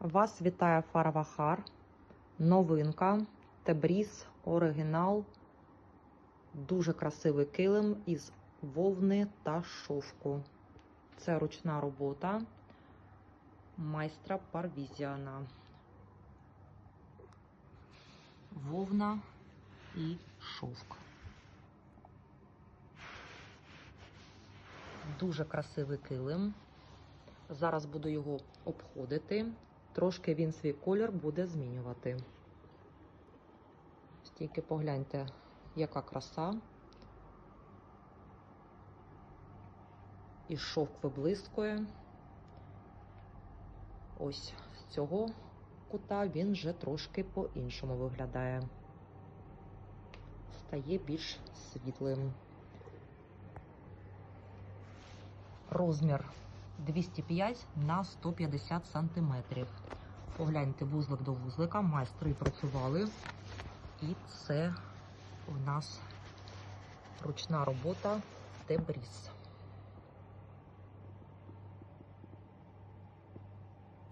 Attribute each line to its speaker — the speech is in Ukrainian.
Speaker 1: Вас вітає Фарвахар. Новинка. Тебріс оригінал. Дуже красивий килим із вовни та шовку. Це ручна робота майстра Парвізіана. Вовна і шовк. Дуже красивий килим. Зараз буду його обходити. Трошки він свій колір буде змінювати. Тільки погляньте, яка краса. І шовк виблискує. Ось з цього кута він вже трошки по-іншому виглядає. Стає більш світлим. Розмір 205 на 150 сантиметрів. Погляньте вузлик до вузлика. Майстри працювали. І це у нас ручна робота Тебріс.